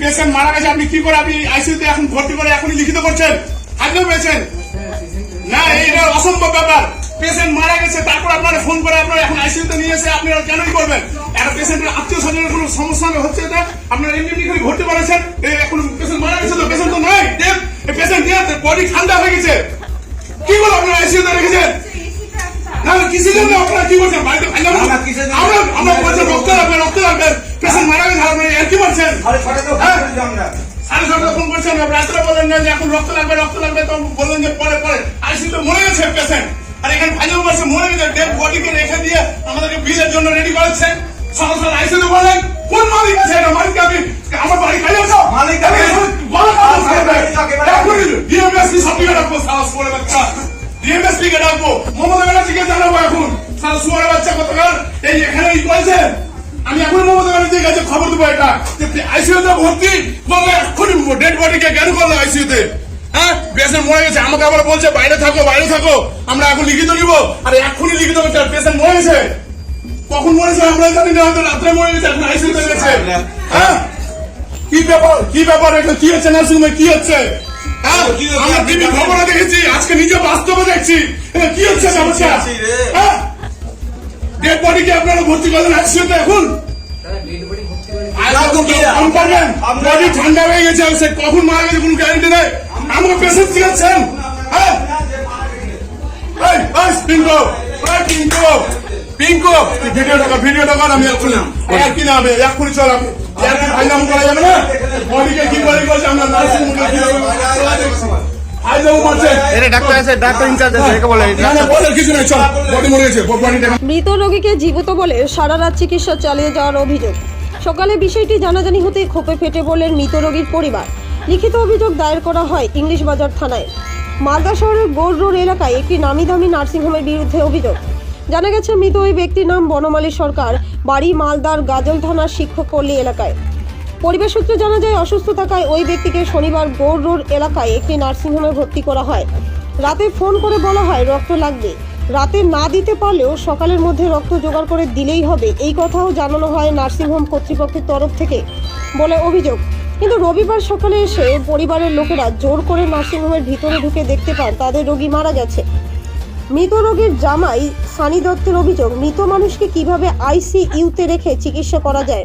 Patient মারা গেছে আপনি কি করে আপনি আইসিইউতে এখন ভর্তি করে এখনই লিখিত করছেন? হাজর পেয়েছেন না এইটা অসম্ভব ব্যাপার। পেশেন্ট মারা গেছে তারপর আপনারা ফোন করে আপনারা এখন আইসিইউতে নিয়ে এসে আপনারা কেনই করবেন? একটা পেশেন্টের আত্মীয় স্বজনের কোনো সমস্যা হচ্ছে এটা? আপনারা এমনি এমনি করে ভর্তি করেছেন? এখন পেশেন্ট মারা গেছে তো পেশেন্ট তো এই পেশেন্ট বডি ঠান্ডা হয়ে গেছে। কি বলে আপনারা আইসিইউতে রেখেছেন? না কিসের জন্য আপনারা কি বলছেন? বাড়িতে আমরা আমরা আমরা বলছেন রক্ত লাগবে রক্ত লাগবে। পেশেন্ট মারা গেছে আপনারা আর কি বলছেন? ছটা হ্যাঁ? আমরা। সাড়ে ছটা ফোন করছেন রাত্রে বলেন না যে এখন রক্ত লাগবে রক্ত লাগবে তো বললেন যে পরে পরে। আইসিতে মরে গেছে পেশেন্ট আর এখানে ফাইনাল বলছে মরে গেছে। ডেড বডিকে রেখে দিয়ে আমাদেরকে বিলের জন্য রেডি করেছে। সকাল সকাল আইসিতে বলেন কোন মালিক আছে এটা? মালিক আমি আমার বাড়ি খাই আছো। মালিক আমি আমি- বলো ডিএমএসপি সব দিকে সাহস করে বাচ্চা। ডিএমএসপি কে ডাকবো। মমতা ব্যানার্জিকে জানাব এখন। সারা সুয়ারের বাচ্চা কতকার? এই এখানে ই করেছে আমি এখন মমতা ব্যানার্জির কাছে খবর দেবো এটা। যে আইসিইউতে ভর্তি বললে এক্ষুনি ডেড বডিকে কেন করল আইসিইউতে হ্যাঁ? পেশেন্ট মরে গেছে আমাকে আবার বলছে বাইরে থাকো বাইরে থাকো। আমরা এখন লিখিত নিব। আর এক্ষুনি লিখিত পেশেন্ট মরে গেছে। কখন মরেছে আমরা জানি না হয়তো রাত্রে মরে গেছে এখন আইসিইউতে গেছে। হ্যাঁ? কি ব্যাপার কি ব্যাপার এটা? কি হচ্ছে কি হচ্ছে? হ্যাঁ? কি হচ্ছে? আমরা টিভি খবরে দেখেছি আজকে নিজে বাস্তবে দেখছি। এটা কি হচ্ছে সমস্যা। হ্যাঁ? ডেড বডি আপনারা ভর্তি করলেন আইসিইউতে এখন? বডি ঠান্ডা হয়ে গেছে সে কখন মারা গেছে কোনো গ্যারান্টি নেই। আমাকে পেশেন্ট শিখাচ্ছেন হ্যাঁ। পিঙ্কো, পিঙ্কো, পিঙ্কো, আমি আর কি এক্ষুনি চল করা যাবে না? বডিকে কি করছে, আমরা নার্সিং হোমে মৃত রোগীকে জীবিত বলে সারা রাত চিকিৎসা চালিয়ে যাওয়ার অভিযোগ। সকালে বিষয়টি জানাজানি হতে ক্ষোভে ফেটে বললেন মৃত রোগীর পরিবার। লিখিত অভিযোগ দায়ের করা হয় ইংলিশ বাজার থানায়। মালদা শহরের গোর রোড এলাকায় একটি নামি দামি নার্সিংহোমের বিরুদ্ধে অভিযোগ। জানা গেছে, মৃত ওই ব্যক্তির নাম বনমালী সরকার, বাড়ি মালদার গাজল থানার শিক্ষক পল্লী এলাকায়। পরিবার সূত্রে জানা যায়, অসুস্থ থাকায় ওই ব্যক্তিকে শনিবার গৌর রোড এলাকায় একটি নার্সিংহোমে ভর্তি করা হয়। রাতে ফোন করে বলা হয়, রক্ত লাগবে। রাতে না দিতে পারলেও সকালের মধ্যে রক্ত জোগাড় করে দিলেই হবে। এই কথাও জানানো হয় নার্সিংহোম কর্তৃপক্ষের তরফ থেকে বলে অভিযোগ। কিন্তু রবিবার সকালে এসে পরিবারের লোকেরা জোর করে নার্সিংহোমের ভিতরে ঢুকে দেখতে পান তাদের রোগী মারা গেছে। মৃত রোগীর জামাই সানি দত্তের অভিযোগ, মৃত মানুষকে কীভাবে আইসিইউতে রেখে চিকিৎসা করা যায়?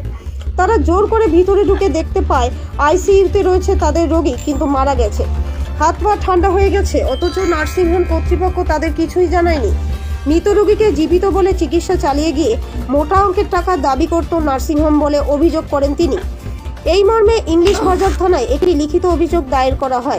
তারা জোর করে ভিতরে ঢুকে দেখতে পায়, আইসিইউতে রয়েছে তাদের রোগী, কিন্তু মারা গেছে। হাত পা ঠান্ডা হয়ে গেছে, অথচ নার্সিংহোম কর্তৃপক্ষ তাদের কিছুই জানায়নি। মৃত রোগীকে জীবিত বলে চিকিৎসা চালিয়ে গিয়ে মোটা অঙ্কের টাকা দাবি করত নার্সিংহোম বলে অভিযোগ করেন তিনি। এই মর্মে ইংলিশ বাজার থানায় একটি লিখিত অভিযোগ দায়ের করা হয়।